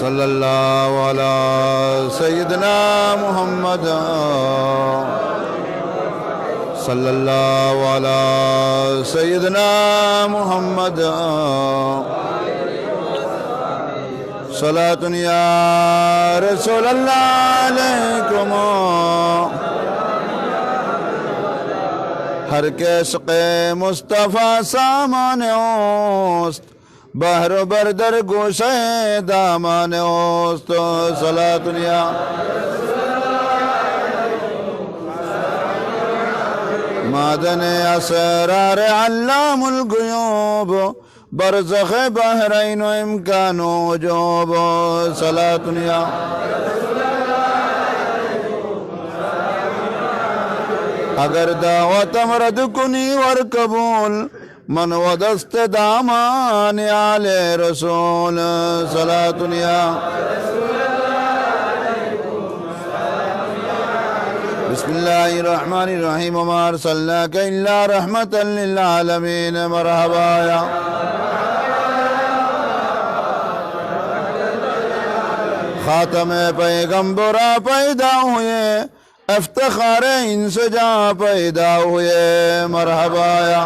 صلى الله على سيدنا محمد. صلى الله على سيدنا محمد. صلاة يا رسول الله عليكم. هر کے مصطفى مصطفیٰ سامان اوست. بہر و بردر گوشہ دامان اوست۔ صلاة دنیا۔ مادن اسرار علام الغیوب۔ برزخ بہرین و امکان و جوب صلاة دنیا۔ اگر دعوت امرد کنی ور قبول۔ من ودست دامان آل رسول صلاة دنیا بسم اللہ الرحمن الرحیم، وما ارسلناک الا رحمتا للعالمین، مرحبا یا خاتم پیغمبرہ پیدا ہوئے، افتخار ان سے جہاں پیدا ہوئے، مرحبا یا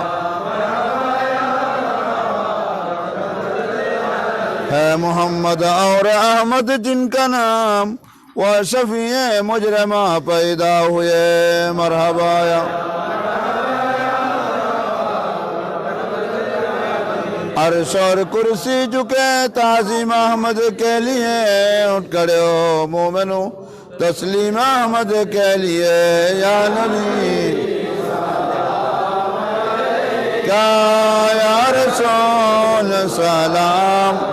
ہے محمد اور احمد جن کا نام، وہ شفیع مجرمہ پیدا ہوئے۔ مرحبا۔ یا عرش اور کرسی جھکے تعظیم احمد کے لیے۔ اٹھ کھڑے ہو مومنو، تسلیم احمد کے لیے۔ یا نبی، کیا یا رسول، سلام۔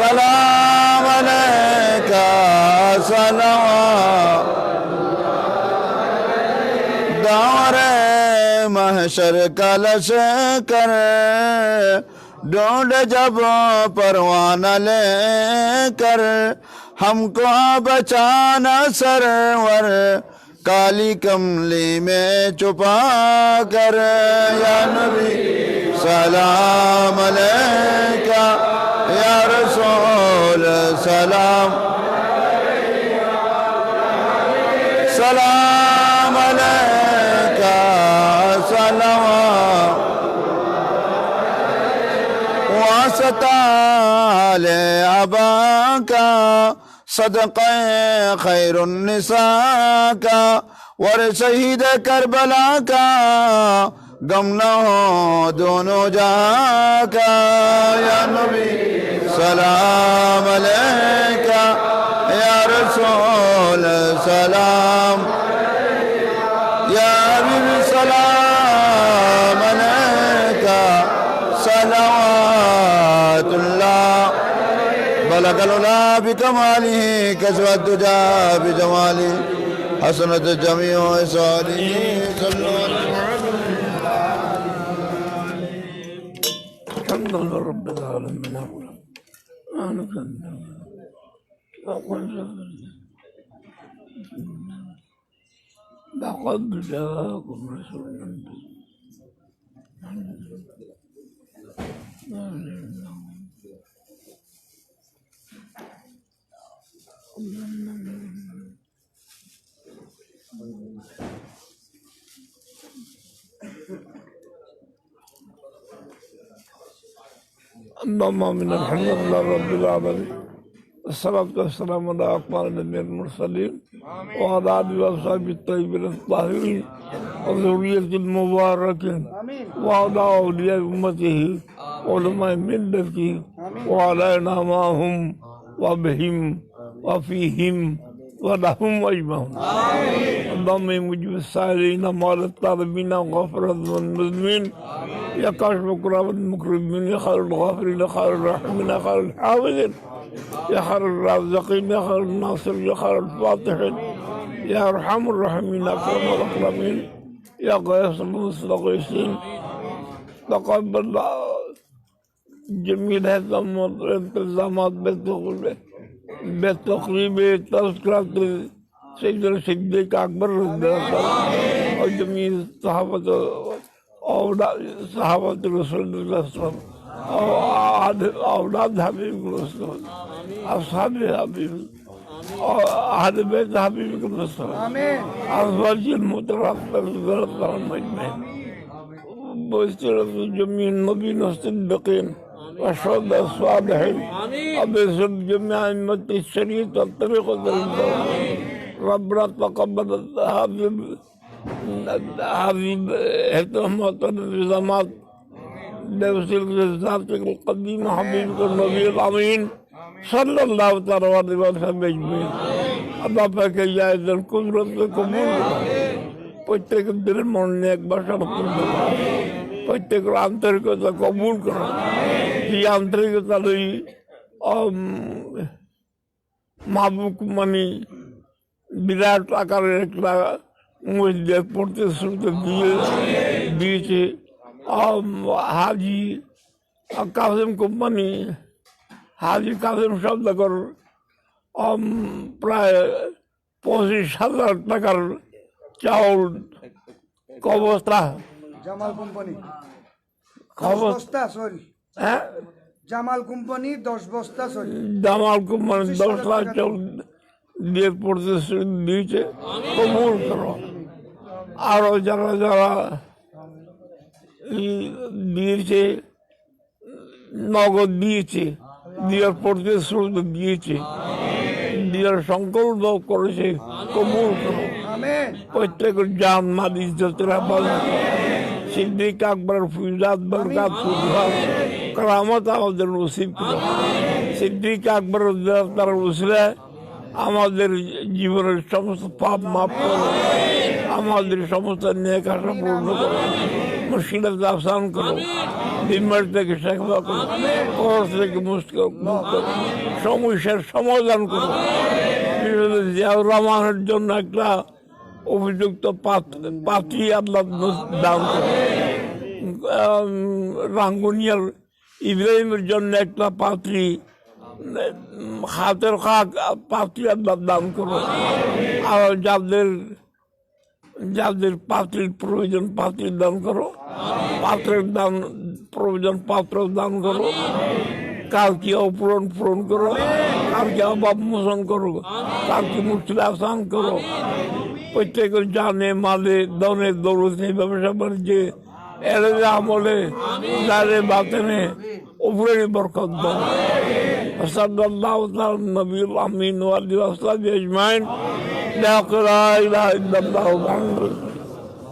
سلام علیکہ، سلام. دور محشر کا لشکر ڈونڈ جب پروانہ لے کر. ہم کو بچانا سرور، کالی کملی میں چھپا کر. یا نبی، سلام علیکہ. سلام سلام علیکہ، سلام. واسطہ لعباکہ صدق خیر النساء کا، ور شہید کربلا کا گم نہ ہو دونوں جا کا. یا نبی سلام عليك يا رسول سلام. يا حبيبي سلام عليك. صلوات الله. بلغ الأولى بكماله كسوة الدجى بجماله. حسنة الجميع صالحين صلوا الحمد لله رب العالمين. عنكم لقد جاءكم رسول من اللهم من الحمد لله رب العالمين. الصلاة والسلام على أكمل النبيين المرسلين وعلى آله وصحبه الطيبين الطاهرين. وذرية المباركين. وعلى أولياء أمته. علماء ملته. وعلينا معهم وبهم. وفيهم. ولهم أجمعين اللهم مجيب السائلين مال الطالبين وغفر المذنبين يا كاشف كرام المكرمين يا خير الغافرين يا خير الراحمين يا خير الحافظين. يا خير الرازقين يا خير الناصر يا خير الفاتحين. يا أرحم الراحمين يا أكرم الأكرمين. يا غيث المستغيثين تقبل جميل هذا الالتزامات بالدخول بالتقريب تذكرة সেজন্য সিদ্দিক আকবর ওই জমি সাহাবত সাহাবত রসুল্লাম আওলাদ হাবিব রসুল, আসাদে হাবিব আহলে বেদ হাবিব রসুল আসবাজির মতো রাস্তা জমিন নবী নসিব বেকিম وشهد الصالحين أبي سب جميع أمة الشريط والطريق والدرجة ربنا تقبل هذه هذه اهتمامات النظامات بوسيلة ذاتك القديم حبيبك النبي الأمين صلى الله تعالى عليه وسلم أجمعين আল্লাহ পাকে জায়দের কুদরত কবুল প্রত্যেক দিনের মনে একবার সমর্পণ করো প্রত্যেকের আন্তরিকতা কবুল করো এই আন্তরিকতা লই মাহবুক মানে বিরাট আকারের একটা মসজিদ পড়তে শুরুতে দিয়ে দিয়েছে। হাজি কাসিম কোম্পানি হাজি কাসিম আম, প্রায় পঁচিশ হাজার টাকার চাউল কবস্তা। জামাল কোম্পানি। দশ সরি হ্যাঁ? জামাল কোম্পানি দশ বস্তা সরি জামাল কোম্পানি দশ লাখ চাউল। দিয়ে প্রতিশ্রুতি দিয়েছে কবুল করো। আরও যারা যারা দিয়েছে নগদ দিয়েছে দিয়ার পড়তে শুরু দিয়েছে দিয়ার সংকল্প করেছে, কবুল করো। আমেন প্রত্যেকের জান মাদি সিদ্দিক আকবর ফুজাত, বরকাত করামত আমাদের নসিব সিদ্দিক আকবর তার উসলে আমাদের জীবনের সমস্ত পাপ মাফ করো। আমাদের সমস্ত নেক পূর্ণ করো। মুশকিলাত আসান করো। বিমার থেকে শেখবা করো। কর থেকে মুক্ত সমস্যার সমাধান করো। জিয়াউর রহমানের জন্য একটা পাত- পাত্রী আল্লাহ দান করে। রাঙ্গুনিয়ার ইব্রাহিমের জন্য একটা পাত্রী হাতের খাক আল্লাহ দান করো। আর যাদের যাদের পাত্রীর প্রয়োজন পাত্রী দান করো। পাত্রের দান প্রয়োজন পাত্র দান করো। কালকে অপূরণ পূরণ করো। কালকে অভাব মোচন করো। কালকে মুশকিল আসান করো। প্রত্যেকের জানে, মালে দনে দৌড়তে ব্যবসা বাণিজ্যে এলে আমলে বাতেনে উপরে বরকত দাও। وصلى الله وسلم النبي الأمين واله وصحبه أجمعين. لا إله إلا الله محمد